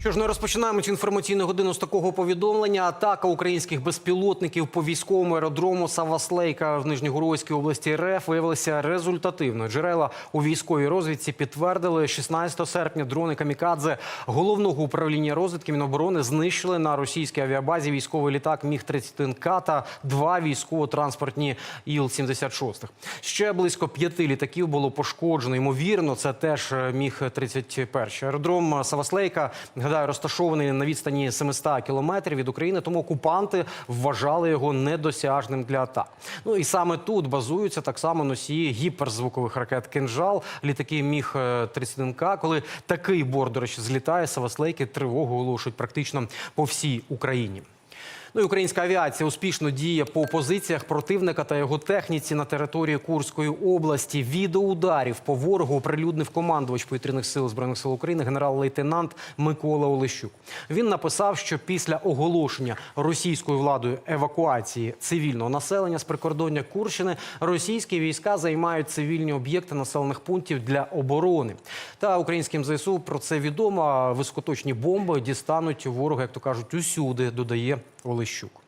Що ж, не розпочинаємо цю інформаційну годину з такого повідомлення. Атака українських безпілотників по військовому аеродрому Саваслейка в Нижньогородській області РФ виявилася результативною. Джерела у військовій розвідці підтвердили, 16 серпня дрони Камікадзе головного управління розвідки Міноборони знищили на російській авіабазі військовий літак Міг-31К та два військово-транспортні Іл-76. Ще близько п'яти літаків було пошкоджено. Ймовірно, це теж Міг-31. Аеродром Саваслейка Гадаю, розташований на відстані 700 кілометрів від України, тому окупанти вважали його недосяжним для атак. Ну і саме тут базуються так само носії гіперзвукових ракет «Кинжал», літаки міг 31 к Коли такий борт, злітає, Саваслейки тривогу оголошують практично по всій Україні. Ну і українська авіація успішно діє по позиціях противника та його техніці на території Курської області. Відео ударів по ворогу оприлюднив командувач повітряних сил збройних сил України генерал-лейтенант Микола Олещук. Він написав, що після оголошення російською владою евакуації цивільного населення з прикордоння Курщини російські війська займають цивільні об'єкти населених пунктів для оборони. Та українським ЗСУ про це відомо. Високоточні бомби дістануть ворога, як то кажуть, усюди. Додає Олещук. Полищук.